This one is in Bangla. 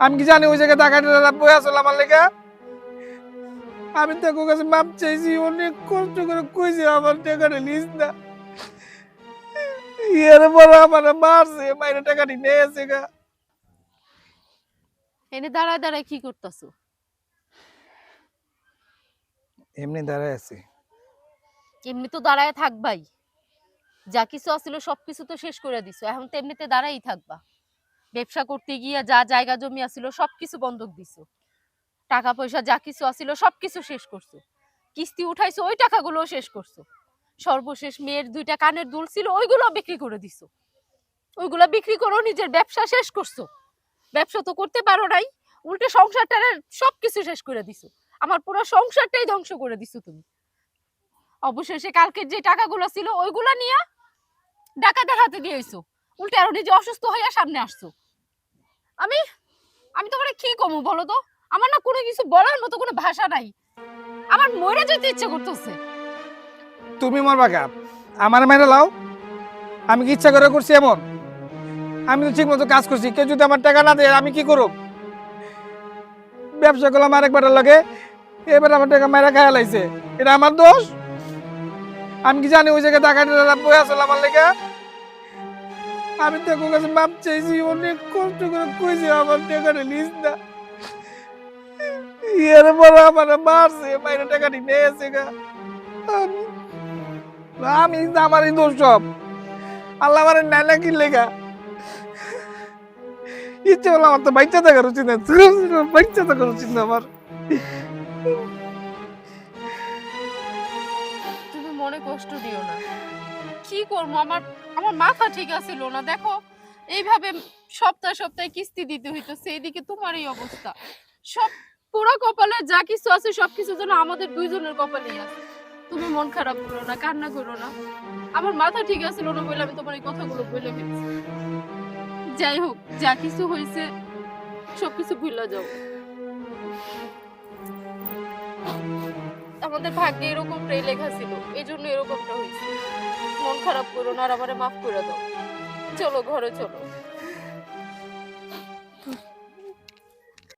আমি কি জানি ওই জায়গায় টাকাটা বয়ে আসল আমার লেগে? আমি তো ওর কাছে মাপ চাইছি অনেক কষ্ট করে কইছি আমার টাকাটা নিস না। এর আমার মারছে মাইনে টাকাটি নিয়ে এসে গা। এনে দাঁড়ায় দাঁড়ায় কি করতেছো? এমনি দাঁড়ায় আছি। এমনি তো দাঁড়ায় থাকবাই। যা কিছু আছিল সবকিছু তো শেষ করে দিছো এখন তো এমনিতে দাঁড়াই থাকবা। ব্যবসা করতে গিয়ে যা জায়গা জমি আছিল সবকিছু বন্ধক দিছো। টাকা পয়সা যা কিছু আছিল সবকিছু শেষ করছ। কিস্তি উঠাইছো, ওই টাকাগুলোও শেষ করছ। সর্বশেষ মেয়ের দুইটা কানের দুল ছিল, ওইগুলো বিক্রি করে দিছো। ওইগুলো বিক্রি করো নিজের ব্যবসা শেষ করছ। ব্যবসা তো করতে পারো নাই, উল্টে সংসারটার সবকিছু শেষ করে দিছো। আমার পুরো সংসারটাই ধ্বংস করে দিছো তুমি। অবশেষে কালকের যে টাকাগুলো ছিল, ওইগুলো নিয়ে ডাকাতের হাতে দিয়েছ উল্টে আরও নিজে অসুস্থ হইয়া সামনে আসছো। আমি? আমি তোমার কি কমু বলো তো? আমার না কোনো কিছু বলার মতো কোনো ভাষা নাই। আমার মরে যেতে ইচ্ছে করতেছে। তুমি মরবা কা? আমার মেরে লাও। আমি কি ইচ্ছা করে করছি এমন? আমি তো ঠিক মতো কাজ করছি। কেউ যদি আমার টাকা না দেয়, আমি কি করব? ব্যবসা করলাম আরেকবারের লগে। এবার আমার টাকা মেরা খায়া লাইছে। এটা আমার দোষ? আমি কি জানি ওই জায়গায় টাকা বয়ে আসল আমার লেগে? আমি তো কাছে মাপ চাইছি, অনেক কষ্ট করে কইছি আমার টাকাটা নিস না। এর পর আমার মারছে মাইনে টাকাটি নিয়ে এসে গা। আমি আমি আমারই দোষ সব। আল্লাহ আমার নানা কি লেগা ইচ্ছে হলো আমার তো বাচ্চা থাকার উচিত না বাচ্চা থাকার উচিত না আমার। তুমি মনে কষ্ট দিও না। করব? আমার আমার মাথা ঠিক আছিল না। দেখো, এইভাবে সপ্তাহে সপ্তাহে কিস্তি দিতে হইতো সেইদিকে তোমার এই অবস্থা। সব পুরো কপালে যা কিছু আছে সবকিছু যেন আমাদের দুইজনের কপালেই আছে। তুমি মন খারাপ করো না, কান্না করো না। আমার মাথা ঠিক আছিল না বলে আমি তোমার এই কথাগুলো বলে ফেলছি। যাই হোক, যা কিছু হয়েছে, সবকিছু ভুলে যাও। আমাদের ভাগ্যে এরকমটাই লেখা ছিল। এই জন্য এরকমটা হয়েছে। মন খারাপ করো না আর আমারে মাফ করে দাও। চলো ঘরে চলো।